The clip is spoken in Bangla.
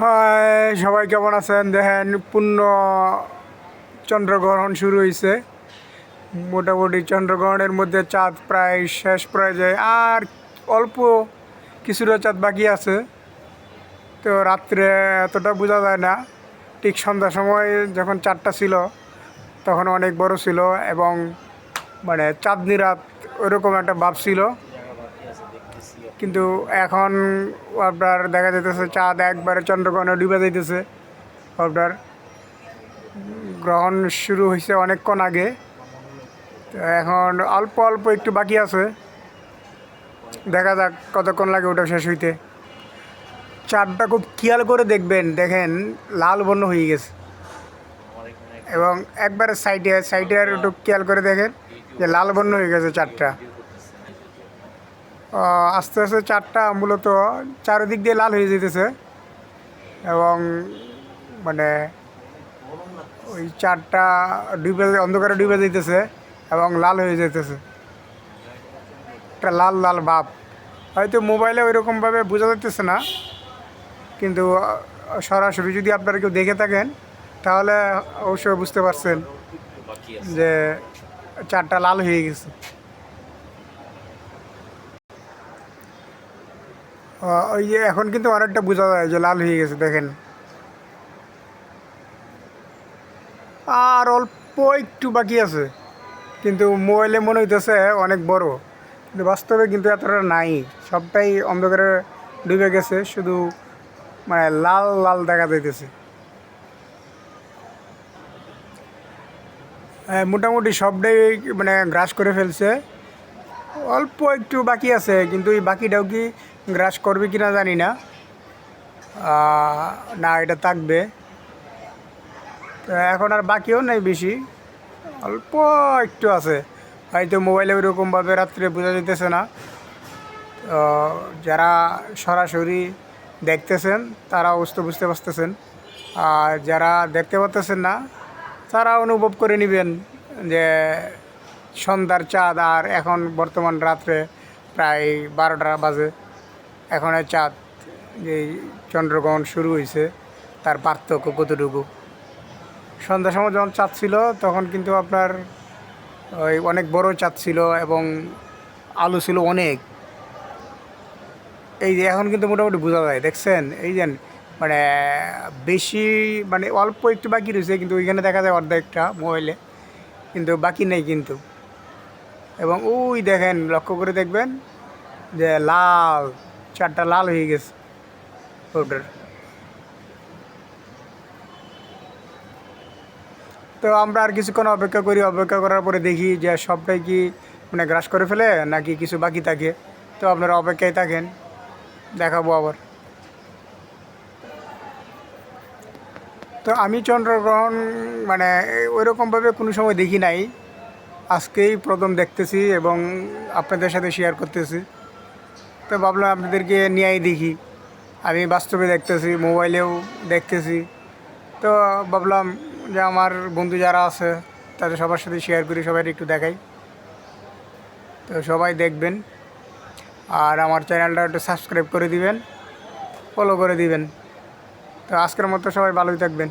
হাই, সবাই কেমন আছেন? দেখেন, পূর্ণ চন্দ্রগ্রহণ শুরু হয়েছে মোটামুটি চন্দ্রগ্রহণের মধ্যে চাঁদ প্রায় শেষ পর্যায়ে। আর অল্প কিছুটা চাঁদ বাকি আছে। তো রাত্রে এতটা বোঝা যায় না। ঠিক সন্ধ্যার সময় যখন চাঁদটা ছিল, তখন অনেক বড় ছিল এবং মানে চাঁদনি রাত ওইরকম একটা ভাব ছিল। কিন্তু এখন আপনার দেখা যাইতেছে, চাঁদ একবারে চন্দ্রগ্রহণে ডুবে যাইতেছে আপনার গ্রহণ শুরু হয়েছে অনেকক্ষণ আগে। তো এখন অল্প অল্প একটু বাকি আছে। দেখা যাক কতক্ষণ লাগে ওটা শেষ হইতে। চাঁদটা খুব খেয়াল করে দেখবেন, দেখেন লাল বর্ণ হয়ে গেছে। এবং একবারে সাইডে সাইডে আর একটু খেয়াল করে দেখেন যে লাল বর্ণ হয়ে গেছে চারটা আস্তে আস্তে চারটা মূলত চারিদিক দিয়ে লাল হয়ে যেতেছে। এবং মানে ওই চারটা ডুবে অন্ধকারে ডুবে যেতেছে এবং লাল হয়ে যেতেছে একটা লাল লাল ভাব হয়তো মোবাইলে ওইরকমভাবে বোঝা যাইতেছে না, কিন্তু সরাসরি যদি আপনারা কেউ দেখে থাকেন, তাহলে অবশ্যই বুঝতে পারছেন যে চারটা লাল হয়ে গেছে। ওই যে এখন কিন্তু অনেকটা বোঝা যায় যে লাল হয়ে গেছে দেখেন। আর অল্প একটু বাকি আছে কিন্তু মোবাইলে মনে হইতেছে অনেক বড়। কিন্তু বাস্তবে কিন্তু এতটা নাই সবটাই অন্ধকারে ডুবে গেছে শুধু মানে লাল লাল দেখা যাইতেছে। হ্যাঁ, মোটামুটি সবটাই মানে গ্রাস করে ফেলছে। অল্প একটু বাকি আছে, কিন্তু এই বাকিটাও কি গ্রাস করবে কিনা জানি না। না, এটা থাকবে। তো এখন আর বাকিও নেই বেশি। অল্প একটু আছে। হয়তো মোবাইলে ওইরকমভাবে রাত্রে বোঝা যেতেছে না। তো যারা সরাসরি দেখতেছেন, তারা অবশ্য বুঝতে পারতেছেন। আর যারা দেখতে পারতেছেন না, তারা অনুভব করে নেবেন যে সন্ধ্যার চাঁদ আর এখন বর্তমান রাত্রে প্রায় বারোটা বাজে। এখন চাঁদ যে চন্দ্রগ্রহণ শুরু হয়েছে তার পার্থক্য কতটুকু? সন্ধ্যার সময় যখন চাঁদ ছিল, তখন কিন্তু আপনার ওই অনেক বড় চাঁদ ছিল এবং আলু ছিল অনেক। এই যে এখন কিন্তু মোটামুটি বোঝা যায়, দেখছেন? এই যে মানে বেশি মানে অল্প একটু বাকি রয়েছে, কিন্তু ওইখানে দেখা যায় অর্ধেকটা মোবাইলে, কিন্তু বাকি নেই কিন্তু। এবং ওই দেখেন, লক্ষ্য করে দেখবেন যে লাল, চারটা লাল হয়ে গেছে ওটার তো আমরা আর কিছুক্ষণ অপেক্ষা করি, অপেক্ষা করার পরে দেখি যে সবটাই কি মানে গ্রাস করে ফেলে নাকি কিছু বাকি থাকে। তো আপনারা অপেক্ষায় থাকেন, দেখাবো আবার। তো আমি চন্দ্রগ্রহণ মানে ওইরকমভাবে কোনো সময় দেখি নাই। আজকেই প্রথম দেখতেছি এবং আপনাদের সাথে শেয়ার করতেছি। তো ভাবলাম আপনাদেরকে নিয়েই দেখি। আমি বাস্তবে দেখতেছি, মোবাইলেও দেখতেছি। তো ভাবলাম যে আমার বন্ধু যারা আছে, তাদের সবার সাথে শেয়ার করি সবাই একটু দেখাই। তো সবাই দেখবেন। আর আমার চ্যানেলটা একটু সাবস্ক্রাইব করে দিবেন ফলো করে দিবেন। তো আজকের মতো সবাই ভালোই থাকবেন।